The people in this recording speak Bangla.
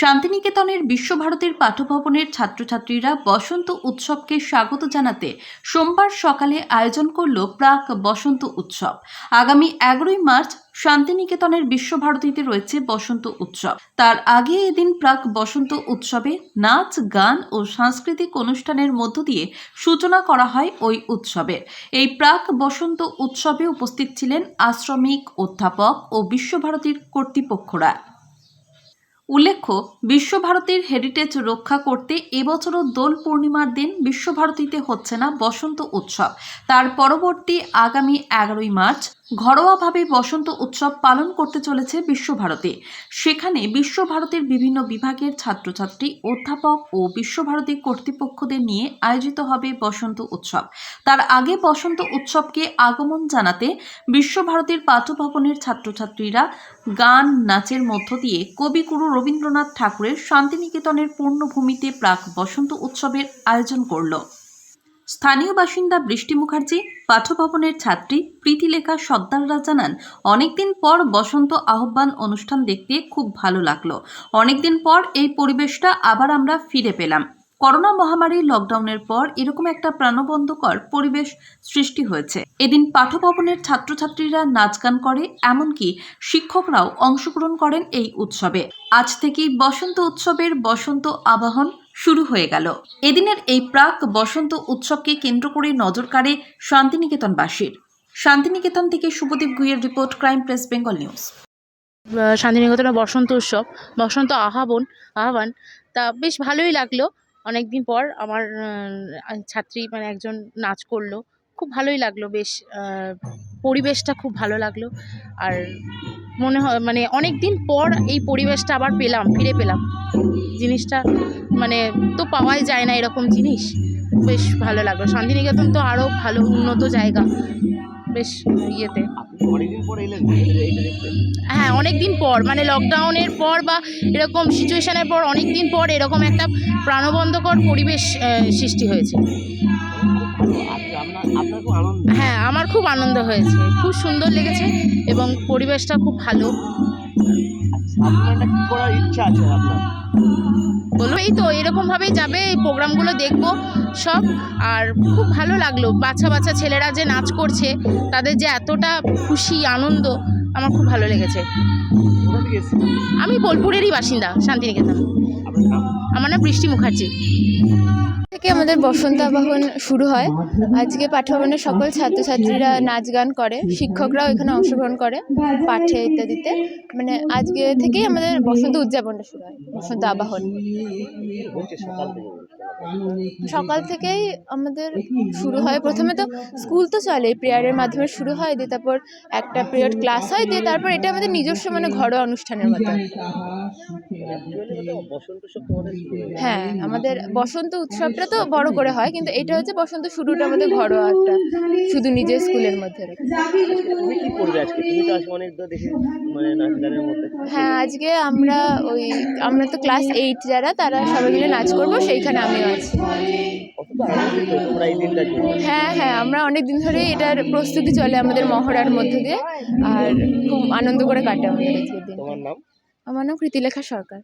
শান্তিনিকেতনের বিশ্বভারতীর পাঠভবনের ছাত্রছাত্রীরা বসন্ত উৎসবকে স্বাগত জানাতে সোমবার সকালে আয়োজন করল প্রাক বসন্ত উৎসব। আগামী এগারোই মার্চ শান্তিনিকেতনের বিশ্বভারতীতে রয়েছে বসন্ত উৎসব। তার আগে এদিন প্রাক বসন্ত উৎসবে নাচ, গান ও সাংস্কৃতিক অনুষ্ঠানের মধ্য দিয়ে সূচনা করা হয় ওই উৎসবের এই প্রাক বসন্ত উৎসবে উপস্থিত ছিলেন আশ্রমিক অধ্যাপক ও বিশ্বভারতীর কর্তৃপক্ষরা। উল্লেখ্য, বিশ্বভারতীর হেরিটেজ রক্ষা করতে এবছরও দোল পূর্ণিমার দিন বিশ্বভারতীতে হচ্ছে না বসন্ত উৎসব। তার পরবর্তী আগামী এগারোই মার্চ ঘরোয়াভাবে বসন্ত উৎসব পালন করতে চলেছে বিশ্বভারতী। সেখানে বিশ্বভারতীর বিভিন্ন বিভাগের ছাত্রছাত্রী, অধ্যাপক ও বিশ্বভারতী কর্তৃপক্ষদের নিয়ে আয়োজিত হবে বসন্ত উৎসব। তার আগে বসন্ত উৎসবকে আগমন জানাতে বিশ্বভারতীর পাঠভবনের ছাত্রছাত্রীরা গান, নাচের মধ্য দিয়ে কবিগুরু রবীন্দ্রনাথ ঠাকুরের শান্তিনিকেতনের পূর্ণভূমিতে প্রাক বসন্ত উৎসবের আয়োজন করল। স্থানীয় বাসিন্দা বৃষ্টি মুখার্জি, পাঠভবনের ছাত্রী প্রীতিলেখা সর্দাররা জানান, অনেকদিন পর বসন্ত আহ্বান অনুষ্ঠান দেখতে খুব ভালো লাগল। অনেকদিন পর এই পরিবেশটা আবার আমরা ফিরে পেলাম। করোনা মহামারীর লকডাউনের পর এরকম একটা প্রাণবন্ধকর পরিবেশ সৃষ্টি হয়েছে। এদিন পাঠভবনের ছাত্রছাত্রীরা নাচ গান করে, এমনকি শিক্ষকরাও অংশগ্রহণ করেন এই উৎসবে। আজ থেকেই বসন্ত উৎসবের বসন্ত আবাহন শুরু হয়ে গেল। এদিনের এই প্রাক বসন্ত উৎসবকে কেন্দ্র করে নজর কাড়ে শান্তিনিকেতনবাসীর। শান্তিনিকেতন থেকে Subhadip গুইয়ের report crime press, Bengal news. Ah শান্তিনিকেতনে বসন্ত উৎসব, বসন্ত আহ্বান আহ্বান, তা বেশ ভালোই লাগল। অনেক দিন পর আমার ছাত্রী মানে একজন নাচ করল। খুব ভালোই লাগল, বেশ পরিবেশটা খুব ভালো লাগল। আর মনে হয় মানে অনেক দিন পর এই পরিবেশটা আবার পেলাম, ফিরে পেলাম। জিনিসটা মানে তো পাওয়াই যায় না এরকম জিনিস। বেশ ভালো লাগল। শান্তিনিকেতন তো আরও ভালো, উন্নত জায়গা। বেশ ইয়েতে। হ্যাঁ অনেক দিন পর। মানে লকডাউনের পর বা এরকম সিচুয়েশনের পর অনেক দিন পর এরকম একটা প্রাণবন্ধকর পরিবেশ সৃষ্টি হয়েছে। হ্যাঁ আমার খুব আনন্দ হয়েছে। খুব সুন্দর লেগেছে এবং পরিবেশটা খুব ভালো। আপনার কি করার ইচ্ছা আছে আপনার? বলব এই তো এরকমভাবেই যাবে, এই প্রোগ্রামগুলো দেখব সব। আর খুব ভালো লাগল বাচ্চা বাচ্চা ছেলেরা যে নাচ করছে, তাদের যে এতটা খুশি, আনন্দ, আমার খুব ভালো লেগেছে। আমি বোলপুরেরই বাসিন্দা শান্তিনিকেতন। আমার নাম বৃষ্টি মুখার্জি। থেকে আমাদের বসন্ত আবাহন শুরু হয়। আজকে পাঠভবনের সকল ছাত্রছাত্রীরা নাচ গান করে শিক্ষকরাও এখানে অংশগ্রহণ করে পাঠে ইত্যাদিতে। মানে আজকে থেকেই আমাদের বসন্ত উদযাপনটা শুরু হয় বসন্ত আবাহন। সকাল থেকেই আমাদের শুরু হয়। প্রথমে তো স্কুল তো চলে প্রেয়ারের মাধ্যমে শুরু হয় দিয়ে তারপর একটা পিরিয়ড ক্লাস হয় দিয়ে তারপর এটা আমাদের নিজস্ব মানে ঘরোয়া অনুষ্ঠানের মতো। হয়ে আমাদের বসন্ত উৎসবটা তো বড় করে হয় কিন্তু এটা হচ্ছে বসন্ত শুরুটা আমাদের ঘরোয়া একটা শুধু নিজের স্কুলের মধ্যে মানে মধ্যে। হ্যাঁ আজকে আমরা ওই আমরা তো ক্লাস এইট যারা তারা সবাই মিলে নাচ করব সেইখানে আমিও হ্যাঁ হ্যাঁ আমরা অনেক দিন ধরে এটার প্রস্তুতি চলে আমাদের মহড়ার মধ্যে দিয়ে আর খুব আনন্দ করে কাটে আমাদের আজকের দিন আমার নাম কৃতিলেখা সরকার।